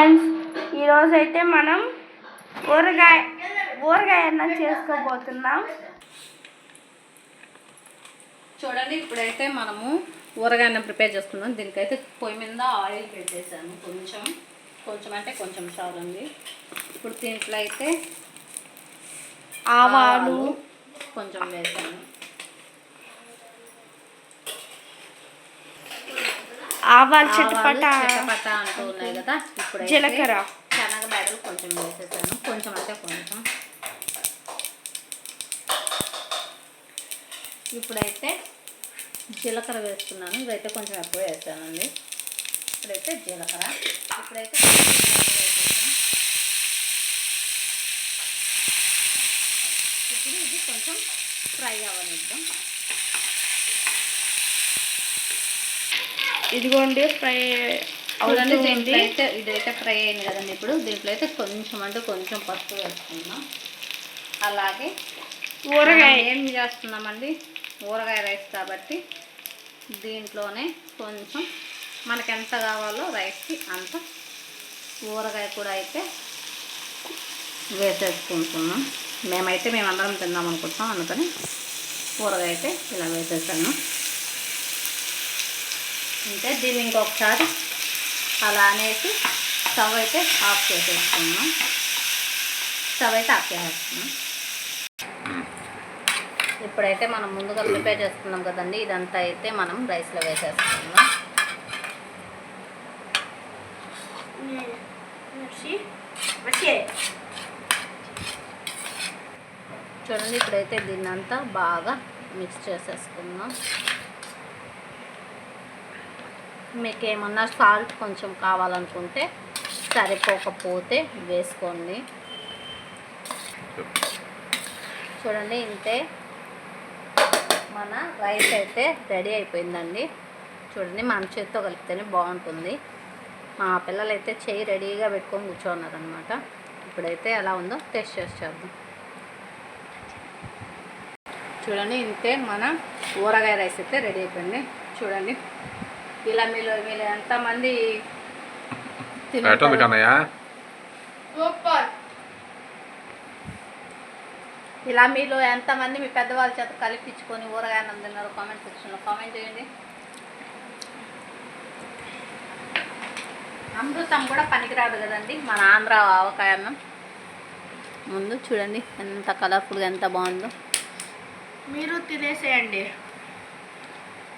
Friends ఈరోజు అయితే మనం ఊరగాయ ఊరగాయ అన్నం చేసుకోబోతున్నాం. చూడండి ఇప్పుడైతే మనము ఊరగాయన ప్రిపేర్ చేసుకున్నాం దీనికైతే పొయ్యి మీద ఆయిల్ పెట్టేసాను కొంచెం కొంచెం అంటే కొంచెం చాలు ఉంది ఇప్పుడు దీంట్లో అయితే ఆవాలు. కొంచెం వేసాను. ఆవాలు చిటపట చిటపట అంటూ ఉన్నాయి కదా ఇప్పుడు జీలకర్ర. శనగ బెడలు కొంచెం వేసేసాను. కొంచెం అంటే కొంచెం. ఇప్పుడైతే జీలకర్ర వేస్తున్నాను. ఇదైతే కొంచెం ఎక్కువ వేసానండి. ఇప్పుడైతే జీలకర్ర. ఇప్పుడైతే. ఇప్పుడు ఇది కొంచెం ఫ్రై అవ్వనిద్దాం. ఇదిగోండి ఫ్రై చూడండి దీంట్లో అయితే ఇదైతే ఫ్రై అయింది కదండి ఇప్పుడు. దీంట్లో అయితే కొంచెం అంటే కొంచెం పసుపు వేసుకుందాం. అలాగే ఊరగాయ. ఏం చేస్తున్నామండి? ఊరగాయ రైస్ కాబట్టి దీంట్లోనే కొంచెం మనకి ఎంత కావాలో రైస్కి అంత ఊరగాయ కూడా అయితే వేసేసుకుంటున్నాం. మేమైతే మేమందరం తిందాం అనుకుంటున్నాం. అందుకని ఊరగాయ అయితే ఇలా వేసేసాను. అంటే దీన్ని ఇంకొకసారి అలా అనేసి స్టవ్ అయితే ఆఫ్ చేసేసుకున్నాం స్టవ్ అయితే ఆఫ్ చేసేస్తున్నాం ఇప్పుడైతే మనం ముందుగా ప్రిపేర్ చేసుకున్నాం కదండి. ఇదంతా అయితే మనం రైస్లో వేసేసుకుందాం. చూడండి ఇప్పుడైతే దీన్ని అంతా బాగా మిక్స్ చేసేసుకుందాం. మీకు ఏమన్నా సాల్ట్ కొంచెం కావాలనుకుంటే సరిపోకపోతే వేసుకోండి. చూడండి ఇంతే మన రైస్ అయితే రెడీ అయిపోయిందండి. చూడండి మన చేతితో కలిపితేనే బాగుంటుంది. మా పిల్లలు అయితే చేయి రెడీగా పెట్టుకొని కూర్చోన్నారనమాట ఇప్పుడైతే ఎలా ఉందో టేస్ట్ చేసి చేద్దాం. చూడండి ఇంతే మన ఊరగాయ రైస్ అయితే రెడీ అయిపోయింది. చూడండి. ఇలా మీరు మీరు ఎంతమంది ఎట్టుంది తింటారు? కన్నయ్య ఇలా మీలో ఎంతమంది మీ పెద్దవాళ్ళ చేత కలిపించుకొని ఊరగాయ అన్నం తిన్నారో కామెంట్ సెక్షన్లో కామెంట్ చేయండి. అమృతం కూడా పనికిరాదు కదండి మన ఆంధ్ర ఆవకాయ అన్నం ముందు చూడండి ఎంత కలర్ఫుల్గా ఎంత బాగుందో. మీరు తినేసేయండి.